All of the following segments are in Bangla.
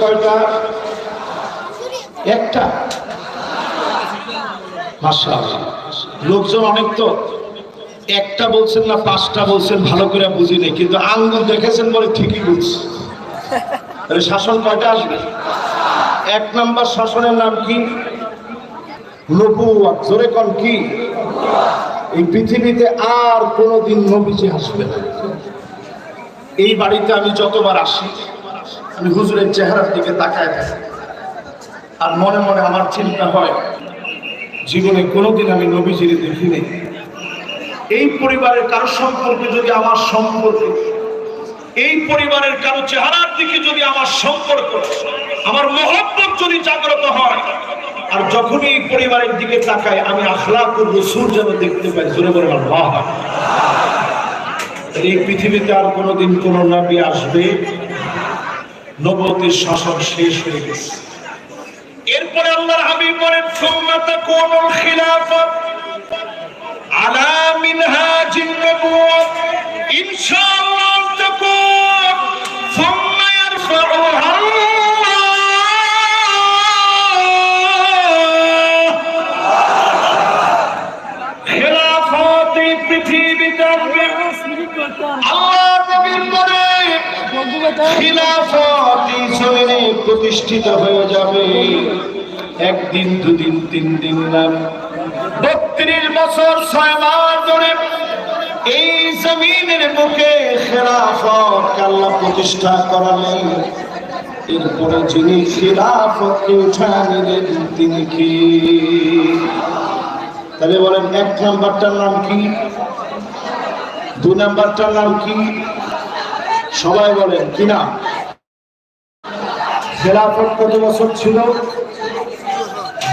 কয়টা? একটা। লোকজন অনেক তো। একটা বলছেন না, পাঁচটা বলছেন, ভালো করে বুঝিনি কিন্তু আঙ্গুল দেখেছেন বলে ঠিকই বুঝছি। শাসন কয়টা আসবে? এক নাম্বার শাসনের নাম কি? জোরে কন কি? এই পৃথিবীতে আর কোনোদিন নবীজি আসবে না। এই বাড়িতে আমি যতবার আসি আমি হুজুরের চেহারার দিকে তাকায় থাকি আর মনে মনে আমার চিন্তা হয়, জীবনে কোনোদিন আমি নবীজিরে দেখিনি এই পরিবারের কারও সম্পর্কে যদি আমার সম্পর্ক, এই পরিবারের কারও চেহারার দিকে যদি আমার সম্পর্ক, আমার মহব্বত যদি জাগ্রত হয়, আর যখনই এই পরিবারের দিকে তাকায়, আমি আখলাকুর রসুল যেন দেখতে পাই। জোরে বলে আল্লাহ এই পৃথিবীতে আর কোনোদিন কোন নবী আসবে নবতের শাসন শেষ হয়ে গেছে। এরপরে আল্লাহর হাবিব বলেন সুন্নাত কোনুল খিলাফত আলা মিনহাজিন নবুয়ত ইনশাআল্লাহ তাকুন সুন্নাহ ইয়ারফাউহা খিলাফত পৃথিবীতে আল্লাহ নবীর পরে প্রতিষ্ঠিত হয়ে যাবে। একদিন, দুদিন, তিন দিন না। বত্রিশ বছর, ছয় মাস ধরে এই জমিনের বুকে খেলাফত আল্লাহ প্রতিষ্ঠা করালেন। এরপরে যিনি খিলাফতকে উঠা নিলেন তিনি কি? তাহলে বলেন, এক নাম্বারটার নাম কি? দু নাম্বারটার নাম কি? সবাই বলেন, কি না খেলাফত কত বছর ছিল?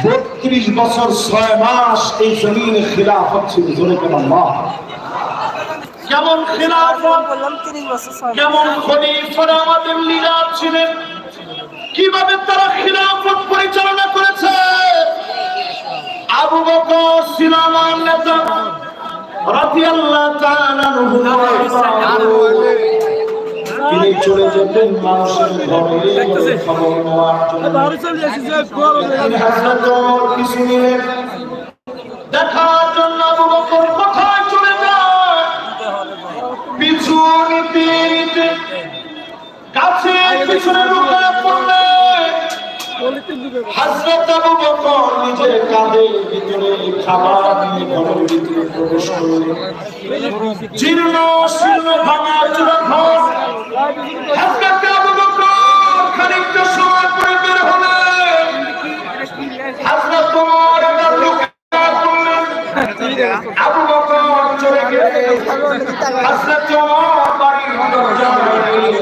বত্রিশ বছর ছয় মাস এই জমিনে খিলাফত ছিল, জোরে কেন কেমন কেমন খলিফারা আমাদের লিডার ছিলেন? কীভাবে তারা খিলাফত পরিচালনা করেছে? আবু বকর ছিল নেতা তাআলা তিনি চলে যেতেন মানুষের ঘরে খবর নেওয়ার জন্য। কিছু নিলেন দেখার জন্য আবু বকর কোথায় চলে যায়? পিছু নিতে নিতে কাছে পিছনে লুকায় হযরত আবু বকর নিজের কাঁধের ভিতরে খাবার নিয়ে ঘরের ভিতরে প্রবেশ করলেন। জীর্ণ, শীর্ণ ভাঙা চূড়া ঘর। হযরত আবু বকর খানিকটা সময় পরে বের হলেন। হযরত ওমর লুকায় পড়লেন। আবু বকর চলে গেলেন। হযরত ওমর বাড়ির দরজা লাগিয়ে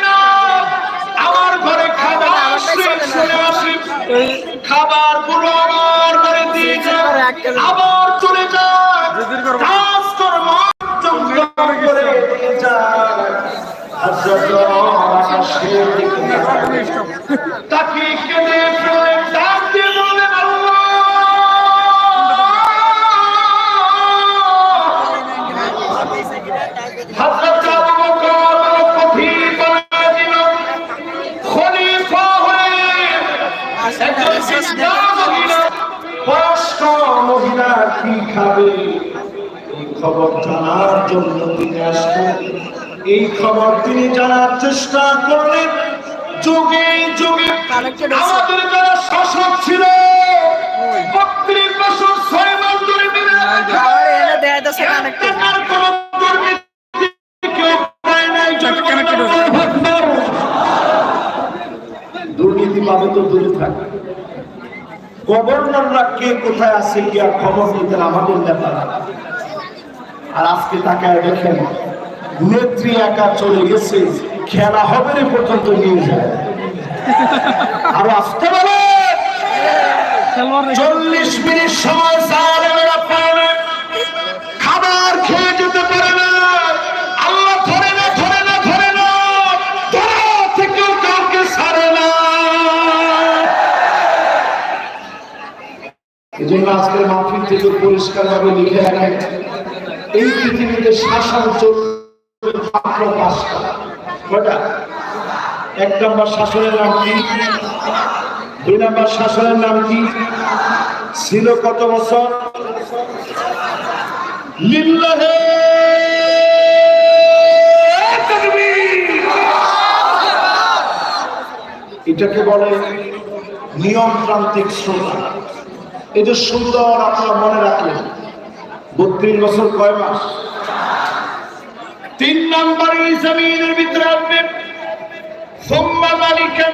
খাবার পুরো আমার করে দিয়েছে। আবার চলে যায়। কাজকর্ম করে দিয়ে। তাকে কেঁদে ফেলে এই খবর তিনি জানার চেষ্টা করলেন। যুগে যুগে আমাদের যারা শাসক ছিল বত্রিশ বছর ছয় মাস ধরে আর দুর্নীতি পাবে তো দূরে থাকে। গভর্নররা কে কোথায় আছে গিয়া খবর নিতেন আমাদের নেতারা আর আজকে তাকায় দেখেন নেত্রী একা চলে গেছে খেলা হবে রে পর্যন্ত নিয়ে যায়। আরও আসতে বলে চল্লিশ মিনিট সময় খাবার খেয়ে যেতে পারে না। আল্লাহ ধরে না ধরে না ধরে না। ধরা থেকেও কাউকে ছাড়ে না। এই জন্য আজকের মাহফিল থেকে পরিষ্কার ভাবে লিখে রাখেন এই পৃথিবীতে শাসন চলবে মাত্র পাঁচটা কয়টা? এক নম্বর শাসনের নাম কি? দুই নম্বর শাসনের নাম কি? ছিল কত বছর? লিল্লাহে। এটাকে বলে নিয়মতান্ত্রিক শ্রোতা যে সুন্দর আপনারা মনে রাখলেন, বত্রিশ বছর কয় মাস? তিন নম্বরের জমিনের ভিতরে আসবে সোম্মা মালিকা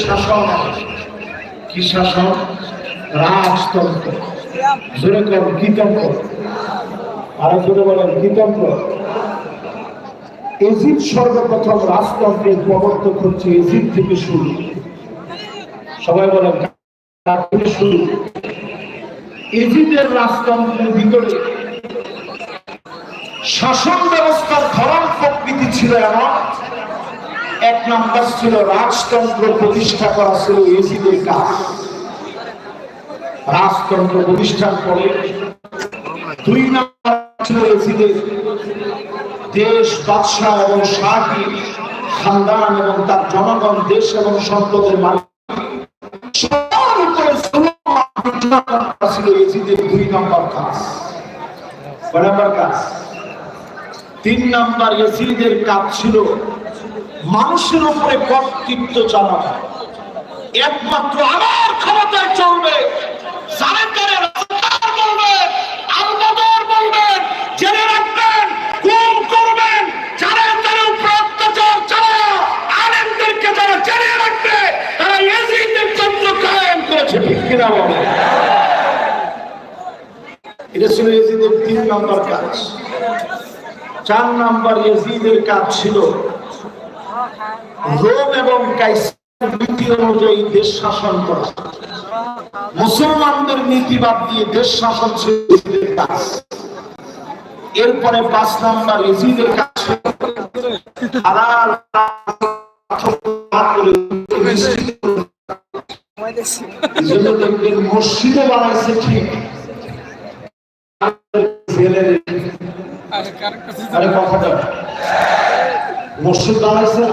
শাসন কি শাসন? রাজতন্ত্র। কৃতজ্ঞ আর আরও ছোট বলেন কৃতজ্ঞ এজিদ সর্বপ্রথম রাজতন্ত্রের প্রবর্তক হচ্ছে এজিদ থেকে শুরু। সবাই বলেন শুরু? এজিদের রাজতন্ত্রের ভিতরে শাসন ব্যবস্থার ধরন প্রকৃতি ছিল এমন। এক নম্বর ছিল রাজতন্ত্র প্রতিষ্ঠা করা ছিল এজিদের কাজ। রাজতন্ত্র প্রতিষ্ঠার পরে দুই নম্বর ছিল এজিদের দেশ, বাদশাহ এবং শাহী, খানদান এবং তার জনগণ, দেশ এবং সম্পদের মালিক। মানুষের উপরে কর্তৃত্ব চালানো একমাত্র আমার ক্ষমতায় চলবে রাজাকার বলবেন আলবদর বলবেন জেনে রাখবেন গুম করবেন যারা তার উপর অত্যাচার চালায় আলেমদেরকে যারা জেনে রাখবে তারা ইয়াজিদের চন্দ্র কায়েম করেছে ঠিক কিনা বলে এটা ছিল ইয়াজিদের তিন নম্বর কাজ চার নম্বর ইয়াজিদের কাজ ছিল রোম এবং কাইসার নীতি অনুযায়ী দেশ শাসন করা মুসলমানদের নীতি বাদ দিয়ে দেশ শাসন ছিল কাজ এরপরে পাঁচ নাম্বার এজিদের কাজ ছিল মসজিদে বানাইছে ঠিক। আরে কথাটা মসজিদ বানাইছে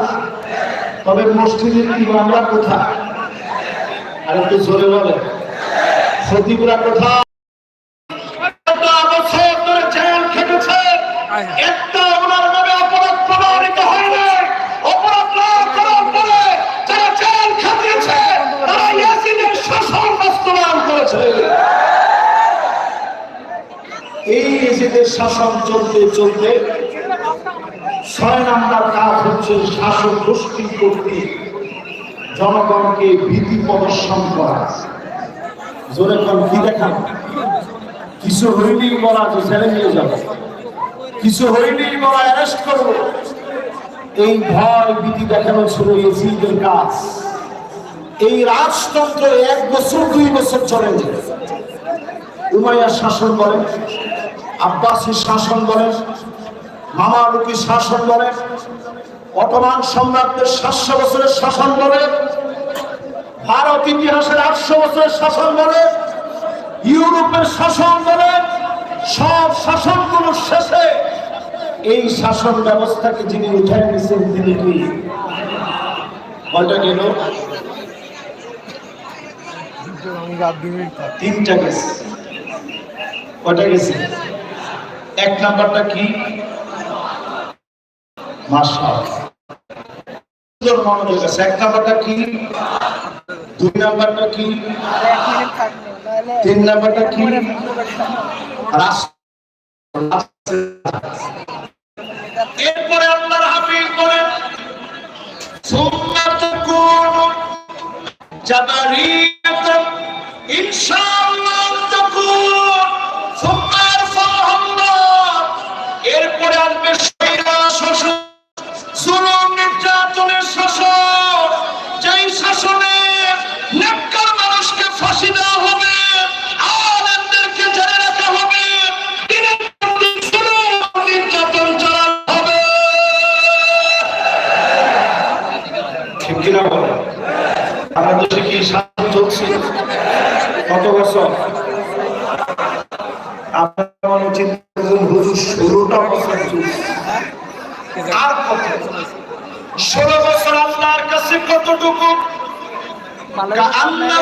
তবে মসজিদের ইমামরা কোথায়? আর একটু জোরে বলে সতীপুরা কোথায়? শাসন চলতে চলতে ছয় নাম্বার কাজ হচ্ছে শাসক গোষ্ঠী কর্তৃক জনগণকে ভীতি প্রদর্শন করা। জোরে কোন, কি দেখান? কিছু হইলেই বলা যে ছেড়ে নিয়ে যাব। কিছু হইলেই বলা অ্যারেস্ট করব। এই ভয় ভীতি দেখানো ছিল এসিদের কাজ। এই রাজতন্ত্র এক বছর, দুই বছর চলে উমাইয়ার শাসন বলেন আব্বাসী শাসন বলেন মামালুকি শাসন বলেন, অটোমান সম্রাটদের সাতশো বছরের শাসন বলেন ভারত ইতিহাসের আটশো বছরের শাসন বলেন ইউরোপের শাসন বলেন সব শাসনগুলো শেষে এই শাসন ব্যবস্থাকে যিনি উঠে নিয়েছেন তিনি কি? কয়টা গেল? তিনটা গেছে। কয়টা গেছে? এক নাম্বারটা কি? এক নাম্বারটা কি? দুই নাম্বারটা কি? তিন নাম্বারটা কি? এরপরে আল্লাহর হাফিজ সুন্নাত কোন জাদারিয়াত ইনশাআল্লাহ কত বছর আপনার উচিত ষোলোটা বছর আর কত? ষোলো বছর আপনার কাছে কতটুকু? আল্লাহ